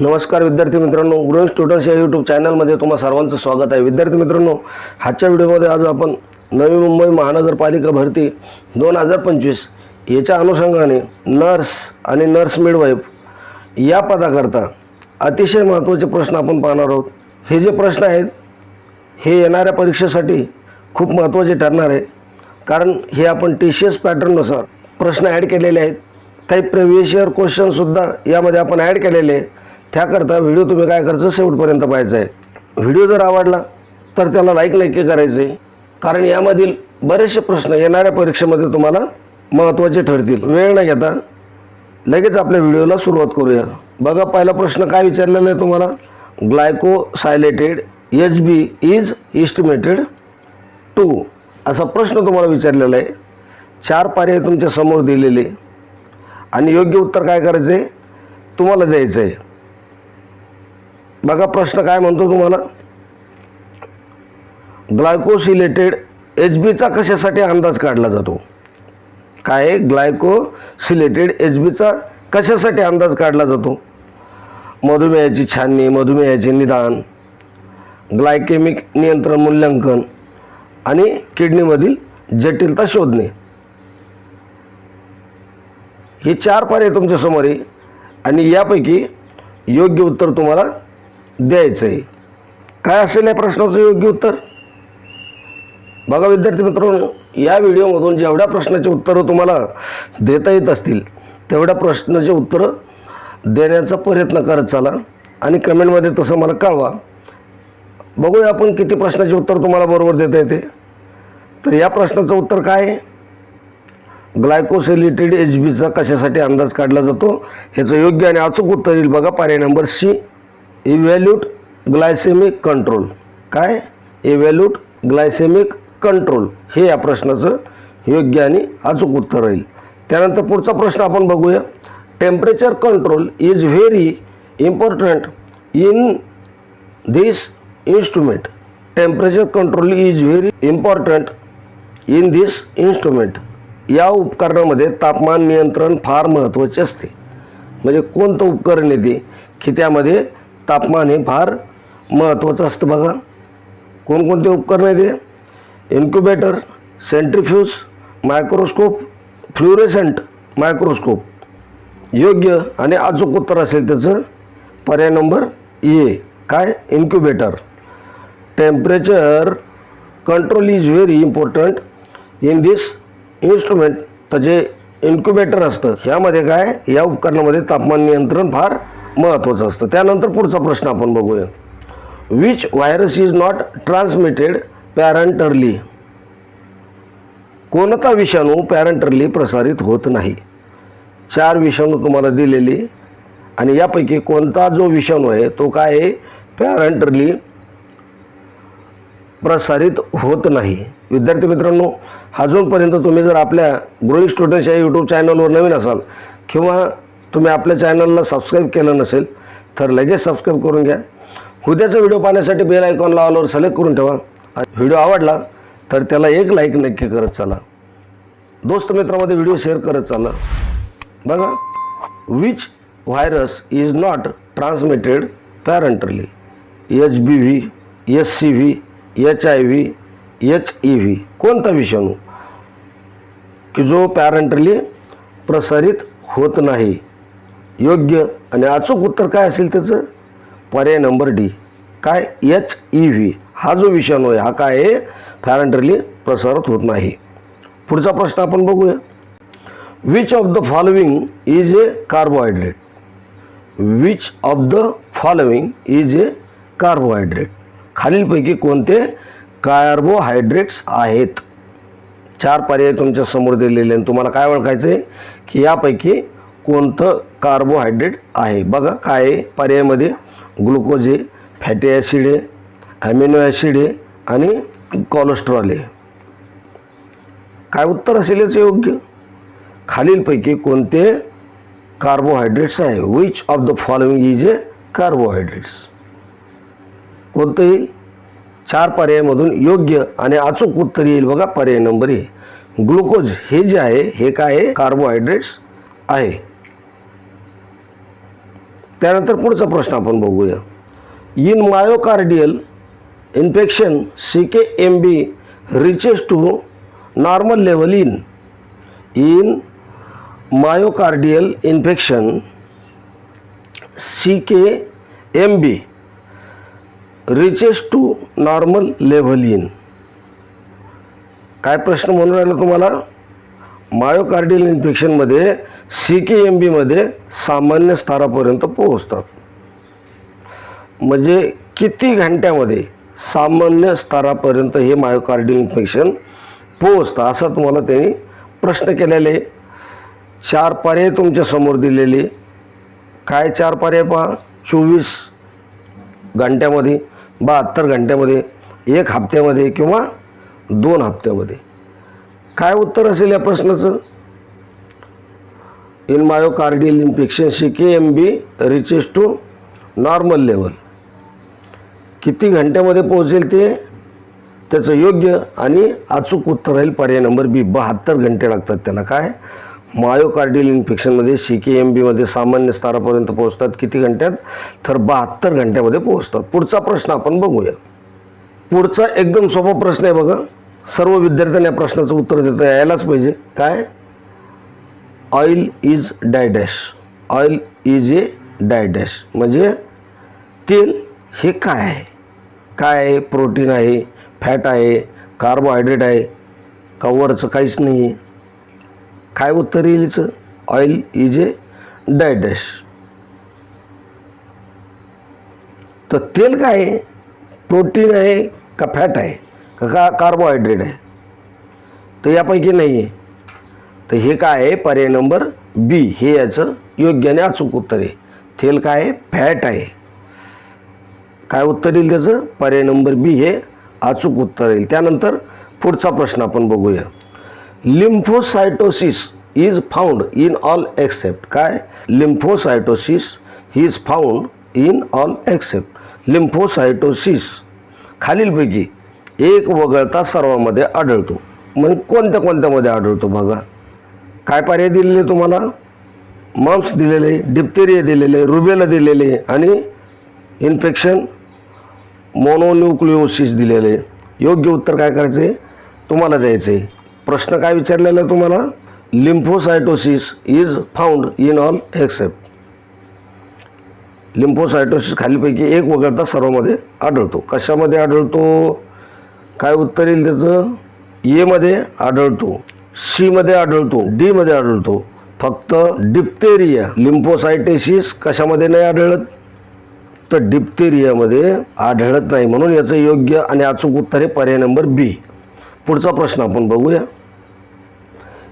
नमस्कार विद्यार्थी मित्रांनो ग्रोइंग स्टुडंट्स या यूट्यूब चॅनलमध्ये तुम्हा सर्वांचं स्वागत आहे. विद्यार्थी मित्रांनो आजच्या व्हिडिओमध्ये आज आपण नवी मुंबई महानगरपालिका भरती दोन हजार पंचवीस याच्या अनुषंगाने नर्स आणि नर्स मिडवाईफ या पदाकरता अतिशय महत्त्वाचे प्रश्न आपण पाहणार आहोत. हे जे प्रश्न आहेत हे येणाऱ्या परीक्षेसाठी खूप महत्त्वाचे ठरणार आहे. कारण हे आपण टी सी एस पॅटर्ननुसार प्रश्न ॲड केलेले आहेत. काही प्रिव्हियस इयर क्वेश्चनसुद्धा यामध्ये आपण ॲड केलेले आहे. त्याकरता व्हिडिओ तुम्ही काय करायचं? शेवटपर्यंत पाहायचा आहे व्हिडिओ जर आवडला तर त्याला लाईक नक्की करायचं. आहे कारण यामधील बरेचसे प्रश्न येणाऱ्या परीक्षेमध्ये तुम्हाला महत्त्वाचे ठरतील. वेळ न घेता लगेच आपल्या व्हिडिओला सुरुवात करूया. बघा पहिला प्रश्न काय विचारलेला आहे तुम्हाला? Glycosylated H B is estimated to असा प्रश्न तुम्हाला विचारलेला आहे. चार पर्याय तुमच्यासमोर दिलेले. आणि योग्य उत्तर काय करायचं आहे तुम्हाला द्यायचं आहे बघा प्रश्न काय म्हणतो तुम्हाला? ग्लायकोसिलेटेड एच बीचा कशासाठी अंदाज काढला जातो? काय? ग्लायकोसिलेटेड एच बीचा कशासाठी अंदाज काढला जातो? मधुमेहाची छाननी मधुमेहाचे निदान ग्लायकेमिक नियंत्रण मूल्यांकन आणि किडनीमधील जटिलता शोधणे. हे चार पर्याय तुमच्यासमोर आहे आणि यापैकी योग्य उत्तर तुम्हाला द्यायचं आहे काय असेल या प्रश्नाचं योग्य उत्तर? बघा विद्यार्थी मित्रांनो या व्हिडिओमधून जेवढ्या प्रश्नाचे उत्तरं तुम्हाला देता येत असतील तेवढ्या प्रश्नाचे उत्तरं देण्याचा प्रयत्न करत चाला आणि कमेंटमध्ये तसं मला कळवा. बघूया आपण किती प्रश्नाचे उत्तर तुम्हाला बरोबर देता येते. तर या प्रश्नाचं उत्तर काय आहे? ग्लायकोसिलिटेड एच बीचा कशासाठी अंदाज काढला जातो? ह्याचं योग्य आणि अचूक उत्तर येईल बघा पर्याय number C. Evaluate glycaemic control. काय? Evaluate glycaemic control. हे या प्रश्नाचं योग्य आणि अचूक उत्तर राहील. त्यानंतर पुढचा प्रश्न आपण बघूया. Temperature control is very important in this instrument temperature control is very important in this instrument या उपकरणामध्ये तापमान नियंत्रण फार महत्त्वाचे असते. म्हणजे कोणतं उपकरण येते? की त्यामध्ये तापमान हे फार महत्त्वाचं असतं बघा. कोणकोणते उपकरणं येते incubator centrifuge microscope fluorescent microscope योग्य आणि अचूक उत्तर असेल त्याचं. पर्याय नंबर ए काय? Incubator temperature control is very important in this instrument तर जे इन्क्युबेटर असतं ह्यामध्ये काय? या उपकरणामध्ये तापमान नियंत्रण फार महत्त्वाचं असतं. त्यानंतर पुढचा प्रश्न आपण बघूया. Which virus is not transmitted parenterally कोणता विषाणू पॅरंटरली प्रसारित होत नाही? चार विषाणू तुम्हाला दिलेली. आणि यापैकी कोणता जो विषाणू आहे तो काय आहे? पॅरंटरली प्रसारित होत नाही. विद्यार्थी मित्रांनो अजूनपर्यंत तुम्ही जर आपल्या ग्रोईंग स्टुडंट्स या यूट्यूब चॅनलवर नवीन असाल किंवा तुम्ही आपल्या चॅनलला सबस्क्राईब केलं नसेल तर लगेच सबस्क्राईब करून घ्या. उद्याचा व्हिडिओ पाहण्यासाठी बेल आयकॉन ऑलवर सिलेक्ट करून ठेवा. व्हिडिओ आवडला तर त्याला एक लाईक नक्की करत चला. दोस्त मित्रामध्ये व्हिडिओ शेअर करत चाला. बघा which virus is not transmitted parenterally H B V S C V H I V H E V कोणता विषाणू? की जो पॅरंटली प्रसारित होत नाही. योग्य. आणि अचूक उत्तर काय असेल त्याचं? पर्याय नंबर डी. काय? एच ई व्ही हा जो विषाणू आहे हा काय आहे? फॅरंटरली प्रसारित होत नाही. पुढचा प्रश्न आपण बघूया. Which of the following is a carbohydrate which of the following is a carbohydrate खालीलपैकी कोणते कार्बोहायड्रेट्स आहेत? चार पर्याय तुमच्यासमोर दिलेले आणि तुम्हाला काय ओळखायचं आहे की यापैकी कोणतं कार्बोहायड्रेट आहे. बघा काय आहे? पर्यायामध्ये ग्लुकोज आहे फॅटी ॲसिड आहे ॲमिनो ॲसिड आहे आणि कोलेस्ट्रॉल आहे. काय उत्तर असेल याचं योग्य? खालीलपैकी कोणते कार्बोहायड्रेट्स आहे? Which of the following is a carbohydrates कोणतंही? चार पर्यायामधून योग्य आणि अचूक उत्तर येईल. बघा पर्याय नंबर ए. ग्लुकोज हे जे आहे हे काय आहे? कार्बोहायड्रेट्स आहे. त्यानंतर पुढचा प्रश्न आपण बघूया. In myocardial infection C K M B reaches to normal level in in myocardial infection C K M B reaches to normal level in काय प्रश्न म्हणून राहिला तुम्हाला? मायोकार्डियल इन्फेक्शनमध्ये सी के एम बीमध्ये सामान्य स्तरापर्यंत पोहोचतात. म्हणजे किती घंट्यामध्ये सामान्य स्तरापर्यंत हे मायोकार्डियल इन्फेक्शन पोहोचतं? असा तुम्हाला त्यांनी प्रश्न केलेले चार पर्याय तुमच्यासमोर दिलेले. काय चार पर्याय पहा? चोवीस घंट्यामध्ये बहात्तर घंट्यामध्ये एक हप्त्यामध्ये किंवा दोन हप्त्यामध्ये. काय उत्तर असेल या प्रश्नाचं? In myocardial infection C K M B reaches to normal level किती घंट्यामध्ये पोहोचेल ते? त्याचं योग्य आणि अचूक उत्तर राहील पर्याय नंबर बी बहात्तर घंटे लागतात त्याला काय? मायोकार्डियल इन्फेक्शनमध्ये सी के एम बीमध्ये सामान्य स्तरापर्यंत पोहोचतात. किती घंट्यात? तर बहात्तर घंट्यामध्ये पोहोचतात. पुढचा प्रश्न आपण बघूया. पुढचा एकदम सोपा प्रश्न आहे बघा. सर्व विद्यार्थ्यांनी या प्रश्नाचं उत्तर देता यायलाच पाहिजे. काय? ऑइल इज डायडॅश ऑइल इज ए डायडॅश म्हणजे तेल हे काय आहे? काय आहे? प्रोटीन आहे फॅट आहे कार्बोहायड्रेट आहे कवरचं काहीच नाही आहे. काय उत्तर येईल हिचं ऑइल इज ए डायडॅश तर तेल काय आहे? प्रोटीन आहे का फॅट आहे? का का कार्बोहायड्रेट आहे? तर यापैकी नाही आहे. तर हे काय आहे? पर्याय नंबर बी हे याचं योग्य आणि अचूक उत्तर आहे. तेल काय आहे? फॅट आहे. काय उत्तर येईल त्याचं? पर्याय नंबर बी हे अचूक उत्तर येईल. त्यानंतर पुढचा प्रश्न आपण बघूया. Lymphocytosis is found in all except काय? Lymphocytosis he is found in all except lymphocytosis खालीलपैकी एक वगळता सर्वामध्ये आढळतो. मग कोणत्या कोणत्यामध्ये आढळतो बघा? काय पर्याय दिलेले तुम्हाला? मम्स दिलेले डिप्थेरिया दिलेले रुबेला दिलेले आणि इन्फेक्शन मोनोन्युक्लिओसिस दिलेले. योग्य उत्तर काय करायचं? आहे तुम्हाला द्यायचं. आहे प्रश्न काय विचारलेला आहे तुम्हाला? Lymphocytosis is found in all except lymphocytosis खालीपैकी एक वगळता सर्वमध्ये आढळतो. कशामध्ये आढळतो? काय उत्तर येईल त्याचं? एमध्ये आढळतो. सीमध्ये आढळतो डीमध्ये आढळतो. फक्त डिप्तेरिया लिम्फोसायटेसिस कशामध्ये नाही आढळत? तर डिप्तेरियामध्ये आढळत नाही म्हणून याचं योग्य आणि अचूक उत्तर आहे पर्याय नंबर बी. पुढचा प्रश्न आपण बघूया.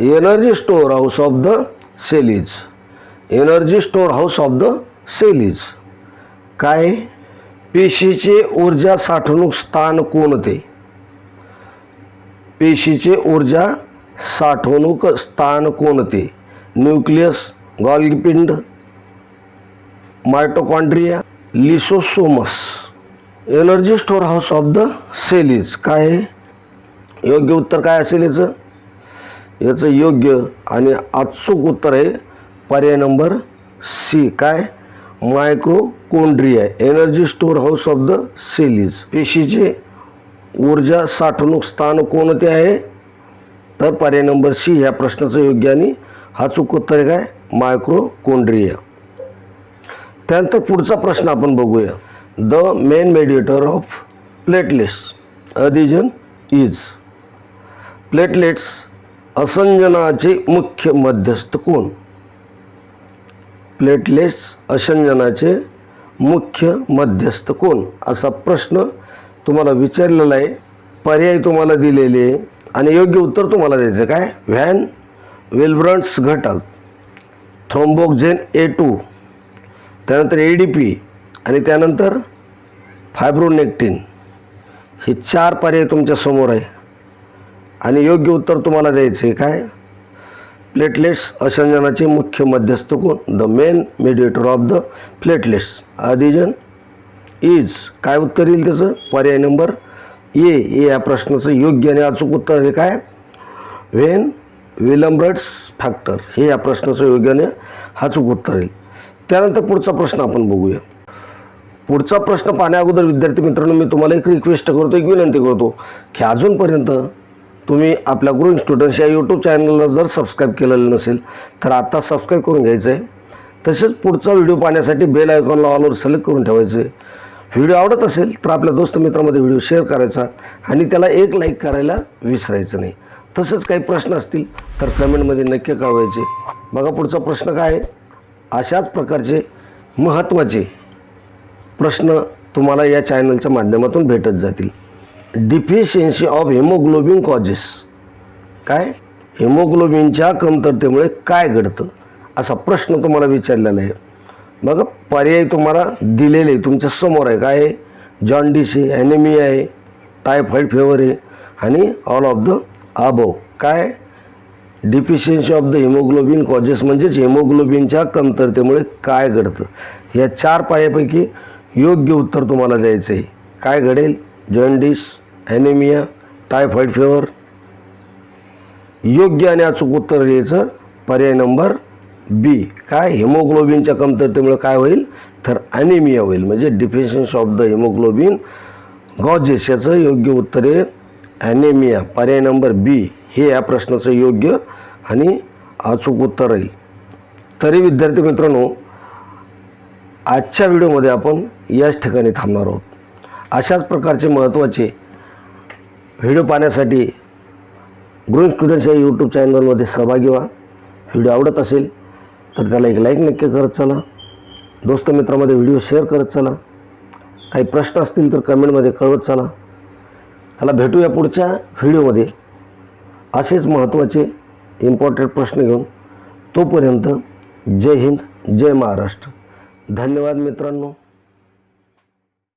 Energy store house of the cells energy store house of the cells काय? पेशीचे ऊर्जा साठवणूक स्थान कोणते पेशीचे ऊर्जा साठवणूक स्थान कोणते? Nucleus गॉल्गिपिंड mitochondria lysosomes. Energy store house of the cells. काय आहे? योग्य उत्तर काय असेल याचं? याचं योग्य आणि अचूक उत्तर आहे पर्याय नंबर सी. काय? Mitochondria energy store house of the cells. पेशीचे ऊर्जा साठवणूक स्थान कोणते आहे? तर पर्याय नंबर सी ह्या प्रश्नाचं योग्य आणि अचूक उत्तर आहे काय मायक्रोकोंड्रिया त्यानंतर पुढचा प्रश्न आपण बघूया. The main mediator of platelets adhesion is platelets असंजनाचे मुख्य मध्यस्थ कोण? प्लेटलेट्स असंजनाचे मुख्य मध्यस्थ कोण? असा प्रश्न तुम्हाला विचारलेला आहे. पर्याय तुम्हाला दिलेले आहे. आणि योग्य उत्तर तुम्हाला द्यायचं आहे. काय? व्हॅन विल्ब्रंट्स घटक थ्रोम्बोक्झेन ए टू. त्यानंतर ए डी पी आणि त्यानंतर फायब्रोनेक्टिन. हे चार पर्याय तुमच्यासमोर आहे. आणि योग्य उत्तर तुम्हाला द्यायचं आहे. काय? प्लेटलेट्स असंजनाचे मुख्य मध्यस्थ कोण? The main mediator of the platelets adhesion is काय उत्तर येईल त्याचं? पर्याय नंबर ए ए या प्रश्नाचं योग्य आणि अचूक उत्तर आहे काय? Von Willebrand's factor. हे या प्रश्नाचं योग्य आणि अचूक उत्तर येईल त्यानंतर पुढचा प्रश्न आपण बघूया. पुढचा प्रश्न पाहण्या अगोदर विद्यार्थी मित्रांनो मी तुम्हाला एक रिक्वेस्ट करतो एक विनंती करतो की अजूनपर्यंत तुम्ही आपल्या गुरु इन्स्टुडंट्स या यूट्यूब चॅनलला जर सबस्क्राईब केलेलं नसेल तर आत्ता सबस्क्राईब करून घ्यायचं आहे तसेच पुढचा व्हिडिओ पाहण्यासाठी बेल आयकॉनला ऑलवर सिलेक्ट करून ठेवायचं आहे व्हिडिओ आवडत असेल तर आपल्या दोस्त मित्रामध्ये व्हिडिओ शेअर करायचा आणि त्याला एक लाईक करायला विसरायचं नाही. तसंच काही प्रश्न असतील तर कमेंटमध्ये नक्की कळवायचे. बघा पुढचा प्रश्न काय आहे? अशाच प्रकारचे महत्त्वाचे प्रश्न तुम्हाला या चॅनलच्या माध्यमातून भेटत जातील. डिफिशियन्सी ऑफ हिमोग्लोबिन कॉजेस काय? हिमोग्लोबिनच्या कमतरतेमुळे काय घडतं? असा प्रश्न तुम्हाला विचारलेला आहे. बघा पर्याय तुम्हाला दिलेले आहे. तुमच्यासमोर आहे. काय आहे? जॉन्डिस आहे ॲनेमिया आहे टायफॉईड फेवर आहे आणि ऑल ऑफ द अबव काय? Deficiency of the haemoglobin causes म्हणजेच हिमोग्लोबिनच्या कमतरतेमुळे काय घडतं? या चार पायापैकी योग्य उत्तर तुम्हाला द्यायचं आहे. काय घडेल? जॉन्डिस ॲनेमिया टायफॉईड फेवर योग्य आणि अचूक उत्तर द्यायचं पर्याय नंबर बी काय? हिमोग्लोबिनच्या कमतरतेमुळे काय होईल? तर ॲनेमिया होईल. म्हणजे deficiency of the haemoglobin causes याचं योग्य उत्तर आहे ॲनेमिया पर्याय नंबर बी हे या प्रश्नाचं योग्य आणि अचूक उत्तर राहील. तरी विद्यार्थी मित्रांनो आजच्या व्हिडिओमध्ये आपण याच ठिकाणी थांबणार आहोत. अशाच प्रकारचे महत्त्वाचे व्हिडिओ पाहण्यासाठी ग्रुप स्टुडंट्स या यूट्यूब चॅनलमध्ये सहभागी व्हा. व्हिडिओ आवडत असेल तर त्याला एक लाईक नक्की करत चला. दोस्त मित्रामध्ये व्हिडिओ शेअर करत चला. काही प्रश्न असतील तर कमेंटमध्ये कळवत चला. त्याला भेटूया पुढच्या व्हिडिओमध्ये. असेच महत्त्वाचे इम्पॉर्टंट प्रश्न घेऊन तोपर्यंत जय हिंद जय महाराष्ट्र. धन्यवाद मित्रांनो.